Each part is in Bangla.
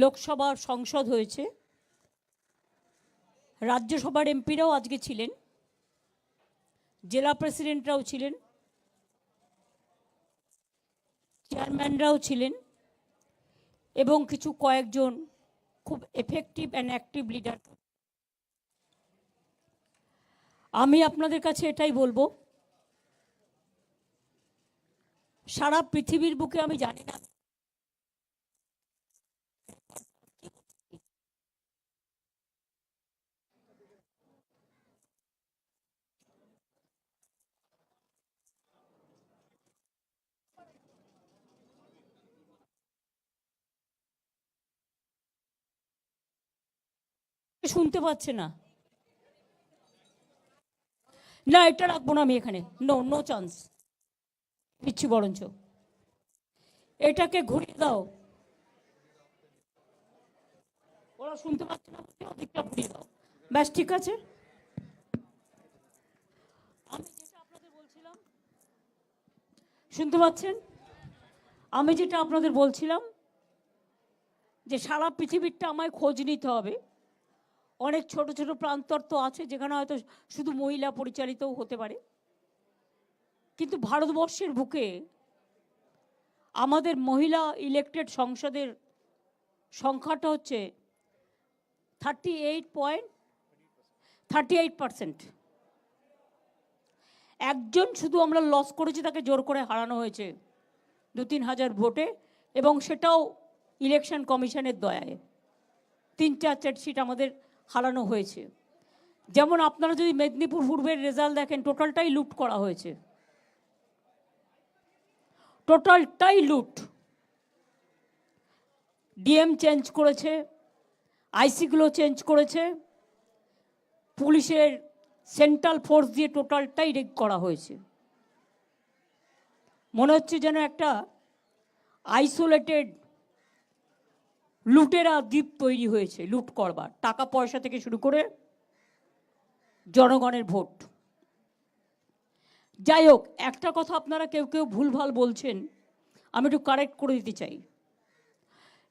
লোকসভার সংসদ হয়েছে। রাজ্যসভার এমপিরাও আজকে ছিলেন। জেলা প্রেসিডেন্টরাও ছিলেন। চেয়ারম্যানরাও ছিলেন এবং কিছু কয়েকজন খুব এফেক্টিভ অ্যান্ড অ্যাক্টিভ লিডার আমি আপনাদের কাছে এটাই বলব। সারা পৃথিবীর বুকে আমি জানি না শুনতে পাচ্ছে না। না, এটা রাখব না আমি এখানে। নো নো চান্স দিচ্ছি বরঞ্চ। এটাকে ঘুরিয়ে দাও। ওরা শুনতে পাচ্ছে না ওদিকটা ঘুরিয়ে দাও। ব্যাস, ঠিক আছে? আমি যেটা আপনাদের বলছিলাম, শুনতে পাচ্ছেন? আমি যেটা আপনাদের বলছিলাম, যে সারা পৃথিবীরটা আমায় খোঁজ নিতে হবে। অনেক ছোট ছোট প্রান্তর তো আছে, যেখানে হয়তো শুধু মহিলা পরিচালিতও হতে পারে। কিন্তু ভারতবর্ষের বুকে আমাদের মহিলা ইলেকটেড সংসদের সংখ্যাটা হচ্ছে thirty eight point thirty eight percent একজন শুধু আমরা লস করেছি, তাকে জোর করে হারানো হয়েছে দু তিন হাজার ভোটে, এবং সেটাও ইলেকশন কমিশনের দয়ায়। তিন চার চার সিট আমাদের হারানো হয়েছে। যেমন আপনারা যদি মেদিনীপুর পূর্বের রেজাল্ট দেখেন, টোটালটাই লুট করা হয়েছে। টোটালটাই লুট। ডিএম চেঞ্জ করেছে, আইসিগুলো চেঞ্জ করেছে। পুলিশের সেন্ট্রাল ফোর্স দিয়ে টোটালটাই রেগ করা হয়েছে। মনে হচ্ছে যেন একটা আইসোলেটেড লুটেরা দ্বীপ তৈরি হয়েছে, লুট করবার। টাকা পয়সা থেকে শুরু করে জনগণের ভোট। যাই হোক, একটা কথা আপনারা কেউ কেউ ভুলভাল বলছেন, আমি একটু কারেক্ট করে দিতে চাই।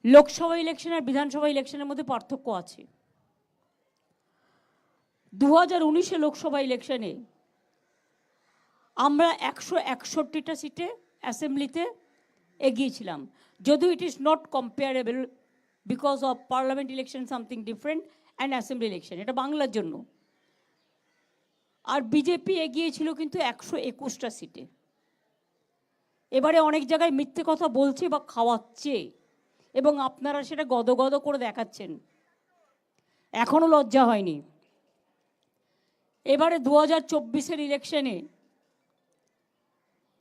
লোকসভা ইলেকশন আর বিধানসভা ইলেকশনের মধ্যে পার্থক্য আছে। দু হাজার উনিশে লোকসভা ইলেকশনে আমরা একশো একষট্টিটা সিটে অ্যাসেম্বলিতে এগিয়েছিলাম। যদিও it is not comparable because of parliament election something different and assembly election এটা বাংলার জন্য। আর বিজেপি এগিয়েছিল কিন্তু একশো একুশটা সিটে। এবারে অনেক জায়গায় মিথ্যে কথা বলছে বা খাওয়াচ্ছে, এবং আপনারা সেটা গদগদ করে দেখাচ্ছেন। এখনও লজ্জা হয়নি। এবারে দু হাজার চব্বিশের ইলেকশনে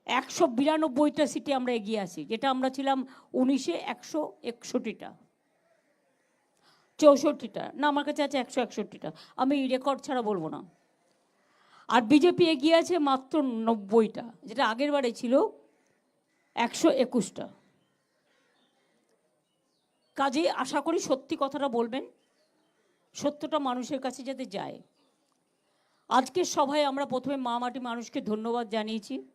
একশো বিরানব্বইটা সিটে আমরা এগিয়ে আসি যেটা আমরা ছিলাম উনিশে একশো একষট্টিটা। চৌষট্টিটা। না, আমার কাছে আছে একশো একষট্টিটা। আমি রেকর্ড ছাড়া বলব না। আর বিজেপি এগিয়ে আছে মাত্র নব্বইটা। যেটা আগের বারে ছিল একশো একুশটা। কাজেই আশা করি সত্যি কথাটা বলবেন। সত্যটা মানুষের কাছে যাতে যায়। আজকের সভায় আমরা প্রথমে মা মাটি মানুষকে ধন্যবাদ জানিয়েছি।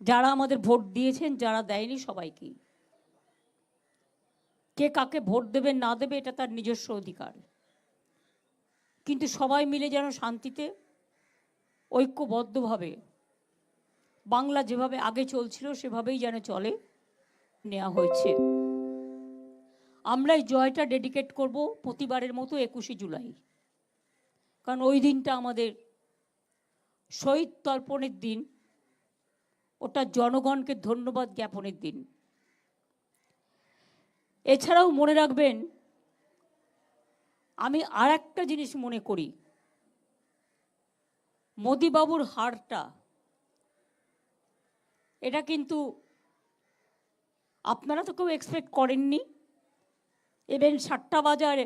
যারা আমাদের ভোট দিয়েছেন, যারা দেয়নি সবাইকেই। কে কাকে ভোট দেবে, না দেবে, এটা তার নিজস্ব অধিকার। কিন্তু সবাই মিলে যেন শান্তিতে, ঐক্যবদ্ধভাবে, বাংলা যেভাবে আগে চলছিল, সেভাবেই যেন চলে নেওয়া হয়েছে। আমরা এই জয়টা ডেডিকেট করব প্রতিবারের মতো একুশে জুলাই। কারণ ওই দিনটা আমাদের শহীদ তর্পণের দিন, ওটা জনগণকে ধন্যবাদ জ্ঞাপনের দিন। এছাড়াও মনে রাখবেন, আমি আর একটা জিনিস মনে করি। মোদিবাবুর হারটা, এটা কিন্তু আপনারা তো কেউ এক্সপেক্ট করেননি। ইভেন সাতটা বাজার,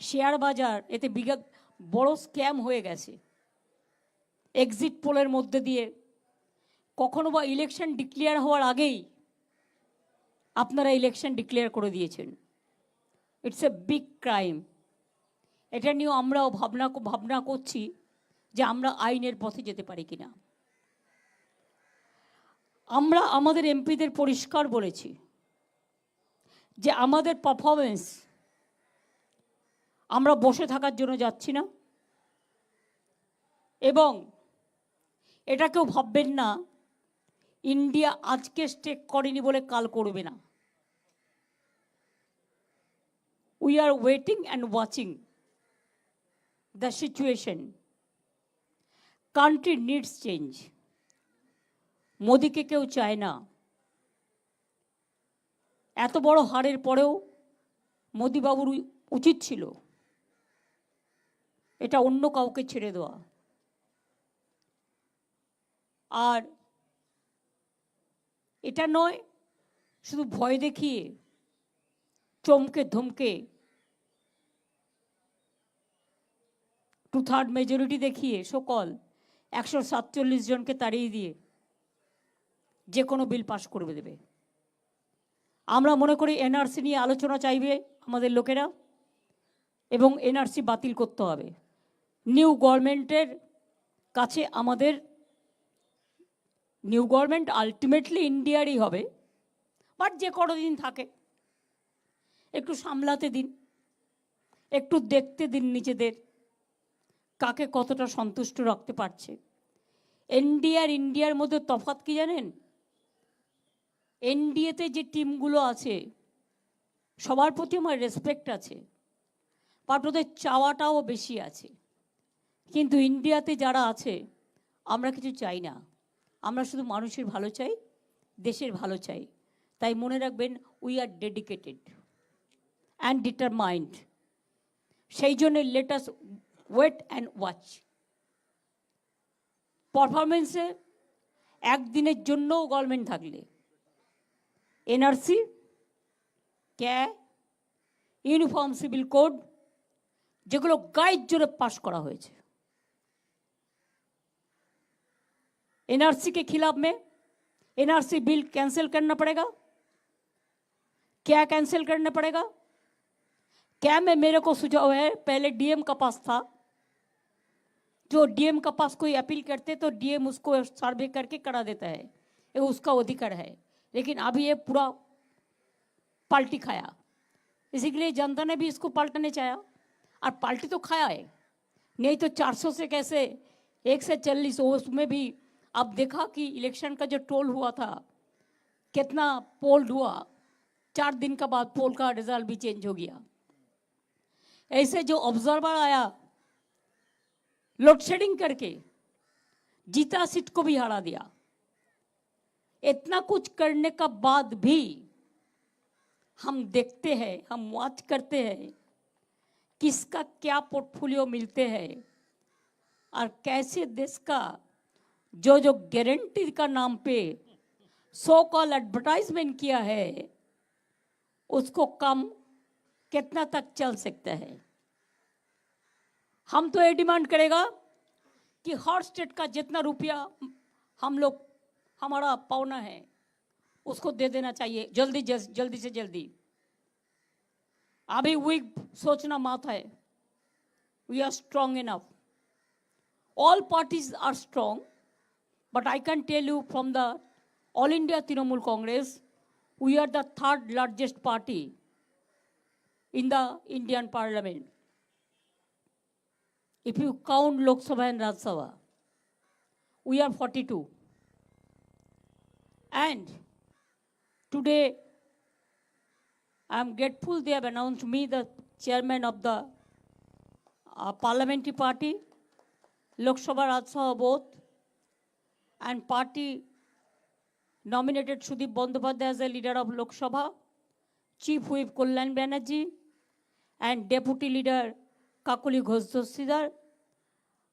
শেয়ার বাজার, এতে বিঘা, বড় স্ক্যাম হয়ে গেছে। এক্সিট পোলের মধ্যে দিয়ে, কখনো বা ইলেকশন ডিক্লেয়ার হওয়ার আগেই আপনারা ইলেকশন ডিক্লেয়ার করে দিয়েছেন। ইটস এ বিগ ক্রাইম এটা নিয়েও আমরাও ভাবনা ভাবনা করছি যে আমরা আইনের পথে যেতে পারি কি না আমরা আমাদের এমপিদের পরিষ্কার বলেছি যে আমাদের পারফরমেন্স আমরা বসে থাকার জন্য যাচ্ছি না। এবং এটা কেউ ভাববেন না, ইন্ডিয়া আজকে স্টেক করেনি বলে কাল করবে না। We are waiting and watching the situation country needs change মোদিকে কেউ চায় না এত বড় হারের পরেও মোদিবাবুর উচিত ছিল এটা অন্য কাউকে ছেড়ে দেওয়া আর এটা নয় শুধু ভয় দেখিয়ে চমকে ধমকে টু থার্ড মেজরিটি দেখিয়ে সকল একশো সাতচল্লিশ জনকে তাড়িয়ে দিয়ে যে কোনো বিল পাশ করবে দেবে। আমরা মনে করি এনআরসি নিয়ে আলোচনা চাইবে আমাদের লোকেরা এবং এনআরসি বাতিল করতে হবে। নিউ গভর্নমেন্টের কাছে আমাদের নিউ গভর্নমেন্ট আলটিমেটলি ইন্ডিয়ারই হবে, বাট যে কোনো দিন থাকে। একটু সামলাতে দিন, একটু দেখতে দিন নিজেদের। কাকে কতটা সন্তুষ্ট রাখতে পারছে? এনডিআর, ইন্ডিয়ার মধ্যে তফাৎ কি জানেন? এনডিএতে যে টিমগুলো আছে, সবার প্রতি আমার রেসপেক্ট আছে। বাট ওদের চাওয়াটাও বেশি আছে। কিন্তু ইন্ডিয়াতে যারা আছে, আমরা কিছু চাই না। আমরা শুধু মানুষের ভালো চাই, দেশের ভালো চাই। তাই মনে রাখবেন we are dedicated and determined সেই জন্য let us wait and watch পারফরমেন্সে একদিনের জন্যও গভর্নমেন্ট থাকলে NRC CAA uniform civil code যেগুলো গাইড জোরে পাশ করা হয়েছে एनआरसी के खिलाफ में एनआरसी बिल कैंसिल करना पड़ेगा क्या कैंसिल करना पड़ेगा क्या में मेरे को सुझाव है पहले डीएम का पास था जो डीएम का पास कोई अपील करते तो डीएम उसको सर्वे करके करा देता है। ये उसका अधिकार है। लेकिन अभी ये पूरा पलटी खाया। इसी के लिए जनता ने भी इसको पलटने चाहा और पलटी तो खाया है। नहीं तो 400 से कैसे एक से चालीस, उसमें भी अब देखा कि इलेक्शन का जो टोल हुआ था, कितना पोल हुआ। चार दिन का बाद पोल का रिज़ल्ट भी चेंज हो गया। ऐसे जो ऑब्जर्वर आया लोड शेडिंग करके जीता सीट को भी हरा दिया। इतना कुछ करने का बाद भी हम देखते हैं, हम वॉच करते हैं किसका क्या पोर्टफोलियो मिलते हैं और कैसे देश का जो जो गारंटी का नाम पे सो कॉल एडवर्टाइजमेंट किया है, उसको कम कितना तक चल सकता है? हम तो ये डिमांड करेगा कि हर स्टेट का जितना रुपया हम लोग, हमारा पावना है, उसको दे देना चाहिए, जल्दी जल्दी से जल्दी। अभी वीक सोचना मात है। We are strong enough all parties are strong but I can tell you from the all India Trinamool Congress we are the third largest party in the Indian parliament If you count Lok Sabha and Rajya Sabha, we are 42. And today, I am grateful they have announced me the chairman of the uh, parliamentary party. Lok Sabha, Rajya Sabha both, and party nominated Sudip Bandyopadhyay as the leader of Lok Sabha, Chief Whip Kullan Banerjee, and Deputy Leader Kakuli Ghosh Joshidhar.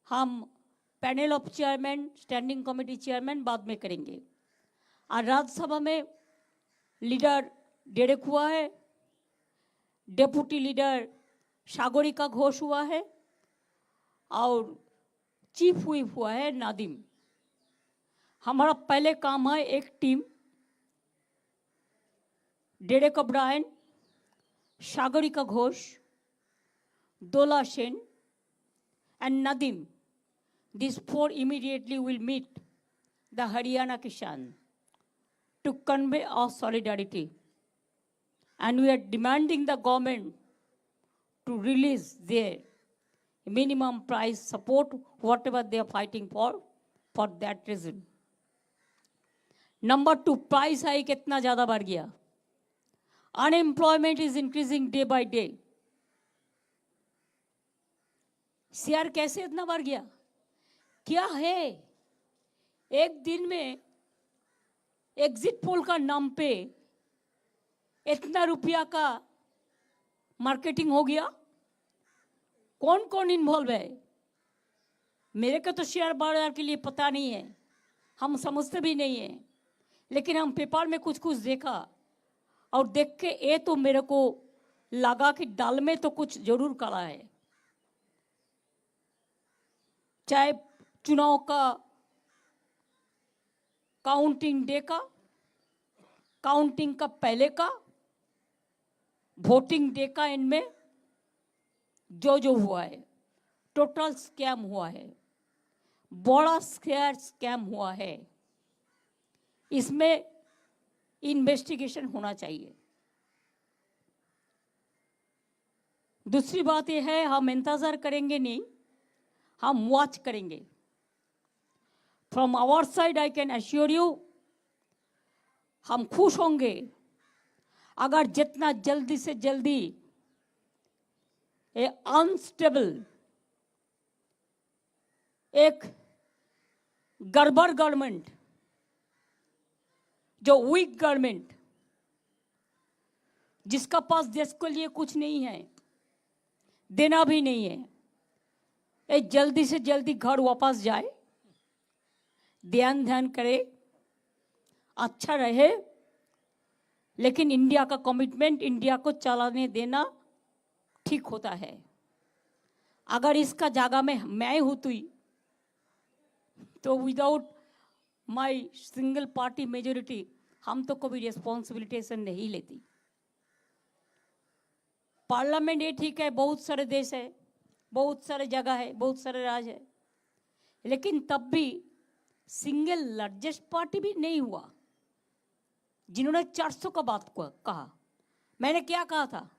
हम panel of chairman, standing committee chairman बाद में करेंगे और राज्यसभा में लीडर डेरेक हुआ है डेपुटी लीडर सागरिका घोष हुआ है, और चीफ हुई हुआ है नादिम हमारा पहले काम है एक team, Derek O'Brien Sagarika Ghosh, Dola Sen, and Nadim. These four immediately will meet the Haryana Kishan to convey our solidarity. and we are demanding the government to release their minimum price support, whatever they are fighting for, for that reason. Number two, price hike इतना ज़्यादा बढ़ गया unemployment is increasing day by day share कैसे इतना बढ़ गया क्या है? एक दिन में एग्जिट पोल का नाम पे इतना रुपया का मार्केटिंग हो गया। कौन कौन इन्वॉल्व है? मेरे को तो शेयर बाज़ार के लिए पता नहीं है। हम समझते भी नहीं है। लेकिन हम पेपर में कुछ कुछ देखा और देख के ये तो मेरे को लगा कि डाल में तो कुछ ज़रूर करा है। चाहे चुनाव का काउंटिंग डे का, काउंटिंग का पहले का, वोटिंग डे का इनमें जो जो हुआ है, टोटल स्कैम हुआ है, बड़ा स्केयर स्कैम हुआ है। इसमें इन्वेस्टिगेशन होना चाहिए। दूसरी बात यह है, हम इंतज़ार करेंगे नहीं, हम वॉच करेंगे। From our side I can assure you हम खुश होंगे। अगर जितना जल्दी से जल्दी ए अनस्टेबल एक गड़बड़ गवर्नमेंट जो वीक गवर्नमेंट जिसका पास देश के लिए कुछ नहीं है, देना भी नहीं है, ये जल्दी से जल्दी घर वापस जाए। ध्यान ध्यान करे अच्छा रहे, लेकिन इंडिया का कमिटमेंट इंडिया को चलाने देना ठीक होता है। अगर इसका जगह में मैं होती तो without my single party majority हम तो कभी रिस्पॉन्सिबिलिटेशन नहीं लेती। पार्लियामेंट ये ठीक है, बहुत सारे देश है, बहुत सारे जगह है, बहुत सारे राज है, लेकिन तब भी सिंगल लार्जेस्ट पार्टी भी नहीं हुआ। जिन्होंने 400 का बात कहा। मैंने क्या कहा था?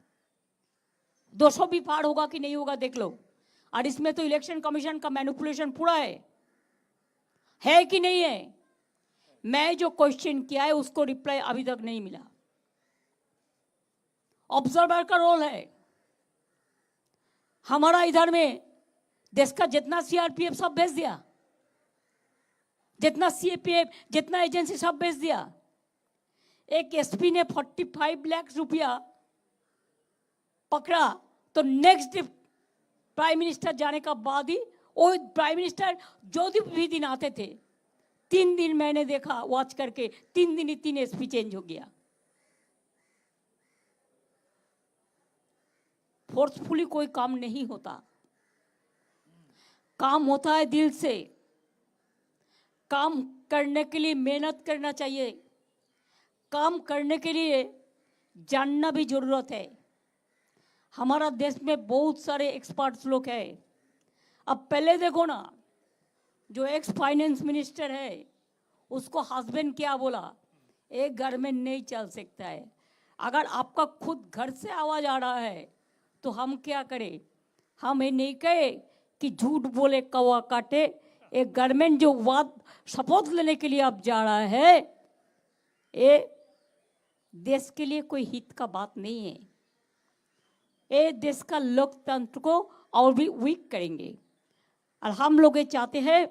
200 भी पार होगा कि नहीं होगा, देख लो। और इसमें तो इलेक्शन कमीशन का मैनिपुलेशन पूरा है। है कि नहीं है? मैं जो क्वेश्चन किया है, उसको रिप्लाई अभी तक नहीं मिला। ऑब्जर्वर का रोल है। हमारा इधर में देश का जितना सीआरपीएफ सब भेज दिया। जितना सीएपीएफ जितना एजेंसी सब बेच दिया। एक एसपी ने 45 लाख रुपया पकड़ा तो नेक्स्ट प्राइम मिनिस्टर जाने का बाद ही वो प्राइम मिनिस्टर जो भी दिन आते थे, तीन दिन मैंने देखा वॉच करके, तीन दिन ही तीन एसपी चेंज हो गया। फोर्सफुली कोई काम नहीं होता। काम होता है दिल से। काम करने के लिए मेहनत करना चाहिए। काम करने के लिए जानना भी ज़रूरत है। हमारा देश में बहुत सारे एक्सपर्ट्स लोग हैं। अब पहले देखो ना, जो एक्स फाइनेंस मिनिस्टर है, उसको हस्बैंड क्या बोला? एक घर में नहीं चल सकता है। अगर आपका खुद घर से आवाज़ आ रहा है तो हम क्या करें? हम ये नहीं कहे कि झूठ बोले, कौवा काटे एक गवर्नमेंट जो वाद शपथ लेने के लिए अब जा रहा है ये देश के लिए कोई हित का बात नहीं है। ये देश का लोकतंत्र को और भी वीक करेंगे। और हम लोग ये चाहते हैं,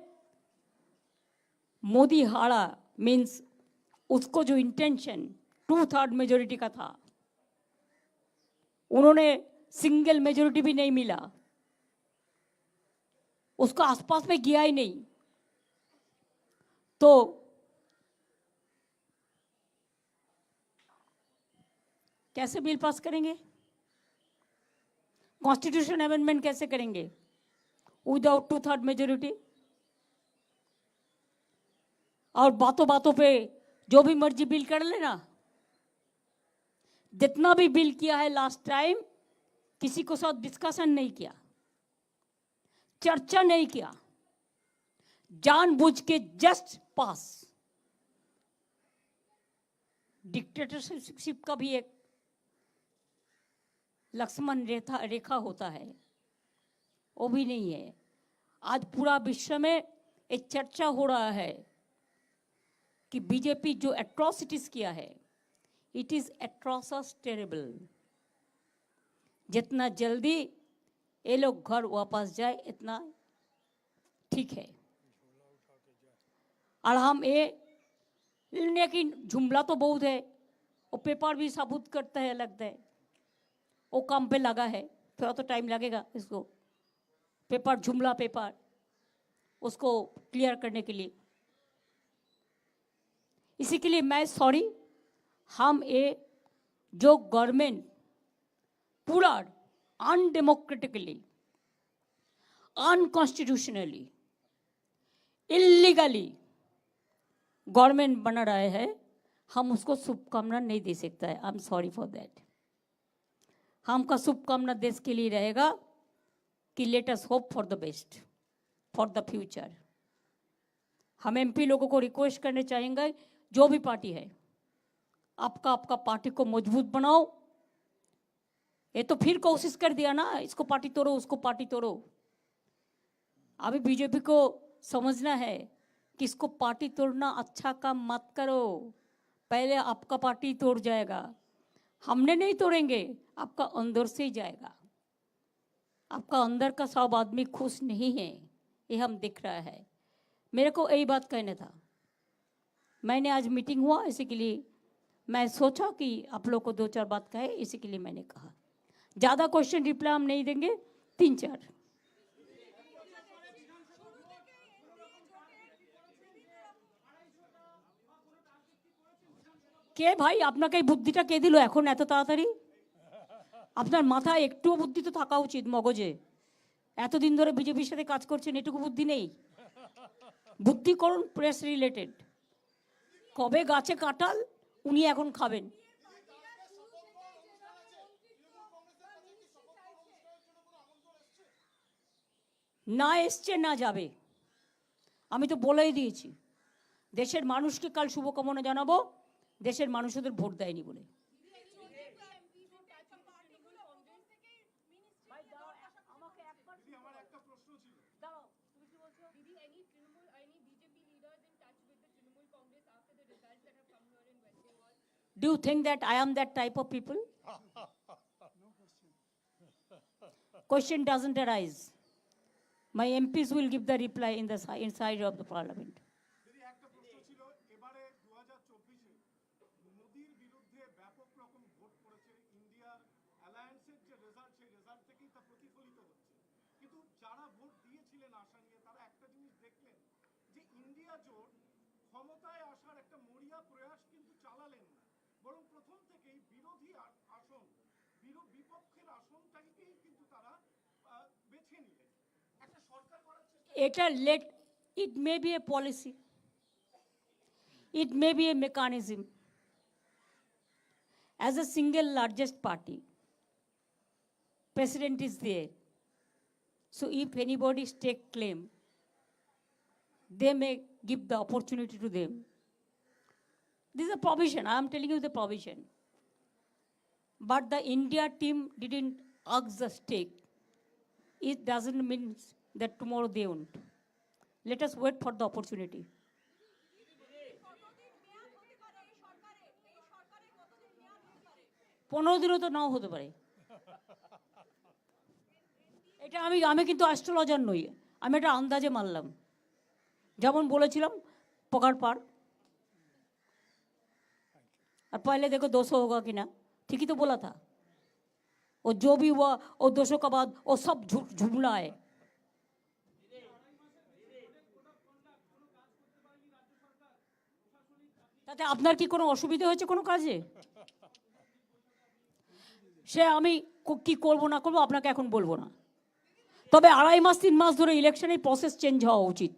मोदी हारा मीन्स उसको जो इंटेंशन टू थर्ड मेजोरिटी का था, उन्होंने सिंगल मेजोरिटी भी नहीं मिला। उसको आसपास में गया ही नहीं। तो कैसे बिल पास करेंगे? कॉन्स्टिट्यूशन अमेंडमेंट कैसे करेंगे? विदाउट टू थर्ड मेजोरिटी और बातों बातों पे जो भी मर्ज़ी बिल कर लेना। जितना भी बिल किया है लास्ट टाइम किसी को साथ डिस्कशन नहीं किया। चर्चा नहीं किया। जानबूझ के जस्ट पास। डिक्टेटरशिप का भी एक लक्ष्मण रेखा रेखा होता है। वो भी नहीं है। आज पूरा विश्व में एक चर्चा हो रहा है कि बीजेपी जो एट्रॉसिटीज किया है इट इज़ एट्रॉसस टेरेबल जितना जल्दी ये लोग घर वापस जाए, इतना ठीक है। और हम ये लेकिन जुमला तो बहुत है वो पेपर भी साबुत करता है, लगता है। वो काम पे लगा है, थोड़ा तो टाइम लगेगा इसको। पेपर, जुमला पेपर, उसको क्लियर करने के लिए। इसी के लिए मैं सॉरी हम ये जो गवर्नमेंट पूरा अनडेमोक्रेटिकली अनकॉन्स्टिट्यूशनली इलीगली गवर्नमेंट बना रहा है, हम उसको शुभकामना नहीं दे सकता है। I am sorry for that हमका शुभकामना देश के लिए रहेगा कि let us hope for the best for the future हम एमपी लोगों को रिक्वेस्ट करने चाहेंगे, जो भी पार्टी है, आपका आपका पार्टी को मज़बूत बनाओ ये तो फिर कोशिश कर दिया ना, इसको पार्टी तोड़ो, उसको पार्टी तोड़ो। अभी बीजेपी को समझना है कि इसको पार्टी तोड़ना अच्छा काम मत करो, पहले आपका पार्टी तोड़ जाएगा। हमने नहीं तोड़ेंगे, आपका अंदर से ही जाएगा। आपका अंदर का सब आदमी खुश नहीं है, ये हम दिख रहा है। मेरे को यही बात कहना था। मैंने आज मीटिंग हुआ, इसी के लिए मैं सोचा कि आप लोग को दो चार बात कहे, इसी के लिए मैंने कहा। ज़्यादा क्वेश्चन रिप्लाई हम नहीं देंगे तीन चार কে ভাই আপনাকে এই বুদ্ধিটা কে দিল এখন এত তাড়াতাড়ি আপনার মাথায় একটুও বুদ্ধি তো থাকা উচিত মগজে এতদিন ধরে বিজেপির সাথে কাজ করছেন এটুকু বুদ্ধি নেই বুদ্ধি করুন প্রেস রিলেটেড কবে গাছে কাঁঠাল উনি এখন খাবেন না এসছে না যাবে আমি তো বলেই দিয়েছি দেশের মানুষকে কাল শুভকামনা জানাব দেশের মানুষ ওদের ভোট দেয়নি বলে? Do you think that I am that type of people? Question doesn't arise. My MPs will give the reply in the inside of the parliament. ক্ষমতায় আসার একটা মরিয়া প্রয়াস কিন্তু চালালেন না বরং প্রথম থেকেই বিরোধী আসন বিপক্ষের আসনটাকেই কিন্তু তারা একটা সরকার করার চেষ্টা Eta let it may be a policy, it may be a mechanism. As a single largest party, president is there. So if anybody take claim, they may give the opportunity to them. This is a provision. I am telling you the provision. But the India team didn't ask the stake. It doesn't mean that tomorrow they won't. Let us wait for the opportunity. পনেরো দিনও তো নাও হতে পারে এটা আমি আমি কিন্তু অ্যাস্ট্রোলজার নই আমি এটা আন্দাজে মানলাম যেমন বলেছিলাম পকার পার और पहले देखो दो सौ होगा कि ना ठीक ही तो बोला था और जो भी हुआ और दो सौ का बाद वो सब झूठ झुमला है তাতে আপনার কি কোনো অসুবিধা হয়েছে কোনো কাজে? সে আমি কো- করব না করব আপনাকে এখন বলব না। তবে আড়াই মাস, তিন মাস ধরে ইলেকশনের প্রসেস চেঞ্জ হওয়া উচিত।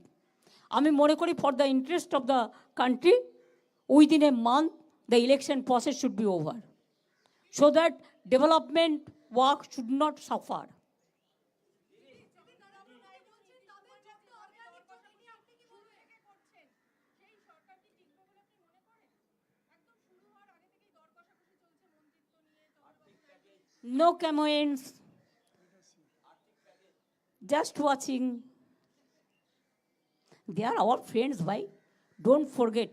আমি মনে করি for the interest of the country within a month the election process should be over so that development work should not suffer No comments. Just watching. They are our friends, why? Don't forget.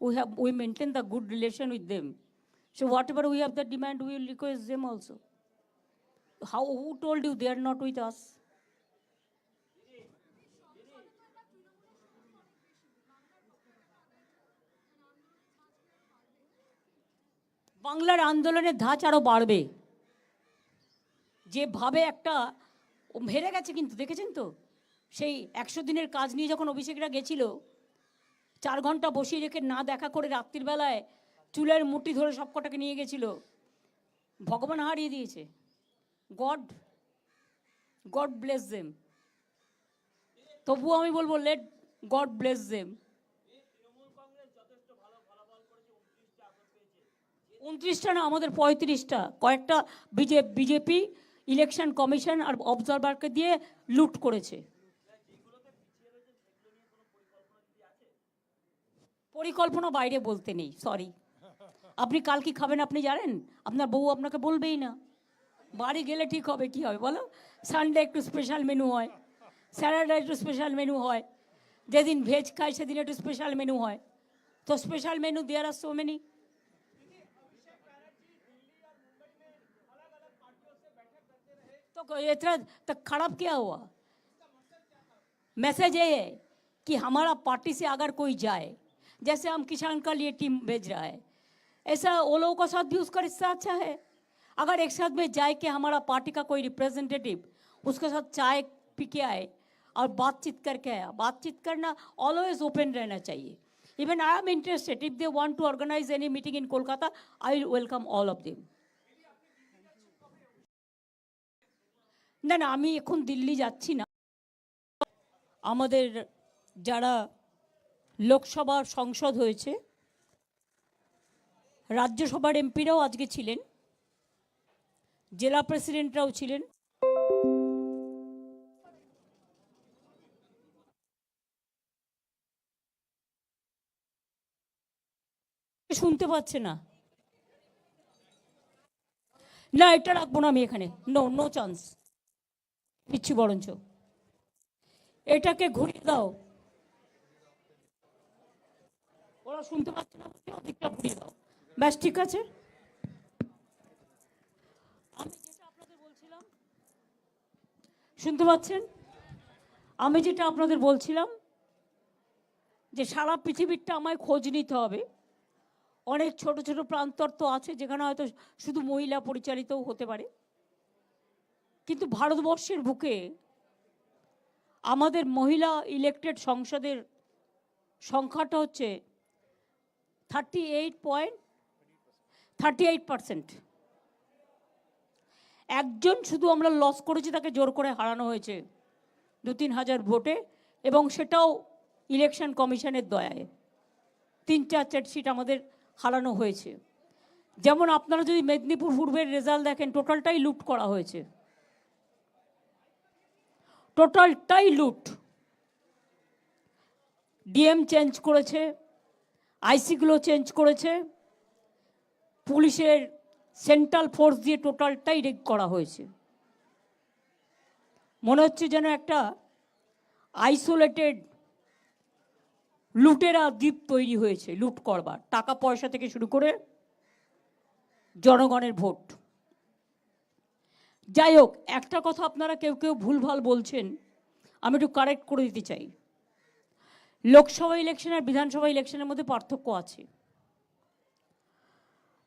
We have we maintain the good relation with them. So whatever we have the demand, we will request them also. How who told you they are not with us? বাংলার আন্দোলনের ধাঁচ আরো বাড়বে যেভাবে একটা হেরে গেছে কিন্তু, দেখেছেন তো? সেই একশো দিনের কাজ নিয়ে যখন অভিষেকরা গেছিল, চার ঘণ্টা বসিয়ে রেখে না দেখা করে রাত্রির বেলায় চুলের মুঠি ধরে সব কটাকে নিয়ে গেছিল, ভগবান হারিয়ে দিয়েছে। God God bless them. তবুও আমি বলব, লেট গড ব্লেস দেম। উনত্রিশটা না, আমাদের পঁয়ত্রিশটা, কয়েকটা বিজে, বিজেপি ইলেকশন কমিশন আর অবজারভারকে দিয়ে লুট করেছে। পরিকল্পনা বাইরে বলতে নেই সরি আপনি কাল কি খাবেন আপনি জানেন? আপনার বউ আপনাকে বলবেই না। বাড়ি গেলে ঠিক হবে, কি হবে বলো? সানডে একটু স্পেশাল মেনু হয় স্যাটারডে একটু স্পেশাল মেনু হয়, যেদিন ভেজ খায় সেদিন একটু স্পেশাল মেনু হয়। তো special menu there are so many तो इतना तो खराब क्या हुआ? मैसेज ये है कि हमारा पार्टी से अगर कोई जाए, जैसे हम किसान का लिए टीम भेज रहा है, ऐसा वो लोगों का साथ भी उसका रिश्ता अच्छा है। अगर एक साथ में जाए कि हमारा पार्टी का कोई रिप्रेजेंटेटिव उसके साथ चाय पी के आए और बातचीत करके आया। बातचीत करना ऑलवेज ओपन रहना चाहिए। Even I am interested if they want to organise any meeting in Kolkata I will welcome all of them না না, আমি এখন দিল্লি যাচ্ছি না। আমাদের যারা লোকসভার সংসদ হয়েছে, রাজ্যসভার এমপিরাও আজকে ছিলেন, জেলা প্রেসিডেন্টরাও ছিলেন। শুনতে পাচ্ছে না। না, এটা রাখব না আমি এখানে। নো নো চান্স পিচ্ছি বরঞ্চ এটাকে ঘুরিয়ে দাও। ওরা শুনতে পাচ্ছে না বলে ওদিকটা ঘুরিয়ে দাও। ব্যাস, ঠিক আছে? আমি যেটা আপনাদের বলছিলাম, শুনতে পাচ্ছেন? আমি যেটা আপনাদের বলছিলাম, যে সারা পৃথিবীরটা আমায় খোঁজ নিতে হবে। অনেক ছোট ছোট প্রান্তর তো আছে, যেখানে হয়তো শুধু মহিলা পরিচালিতও হতে পারে। কিন্তু ভারতবর্ষের বুকে আমাদের মহিলা ইলেক্টেড সংসদের সংখ্যাটা হচ্ছে thirty eight point thirty eight percent একজন শুধু আমরা লস করেছি, তাকে জোর করে হারানো হয়েছে দু তিন হাজার ভোটে এবং সেটাও ইলেকশন কমিশনের দয়ায়। তিন চার চার সিট আমাদের হারানো হয়েছে। যেমন আপনারা যদি মেদিনীপুর পূর্বের রেজাল্ট দেখেন টোটালটাই লুট করা হয়েছে। টোটালটাই লুট। ডিএম চেঞ্জ করেছে, আইসিগুলো চেঞ্জ করেছে, পুলিশের সেন্ট্রাল ফোর্স দিয়ে টোটালটাই রেগ করা হয়েছে। মনে হচ্ছে যেন একটা আইসোলেটেড লুটেরা দ্বীপ তৈরি হয়েছে, লুট করবার, টাকা পয়সা থেকে শুরু করে জনগণের ভোট। যাই হোক, একটা কথা আপনারা কেউ কেউ ভুলভাল বলছেন, আমি একটু কারেক্ট করে দিতে চাই। লোকসভা ইলেকশন আর বিধানসভা ইলেকশনের মধ্যে পার্থক্য আছে।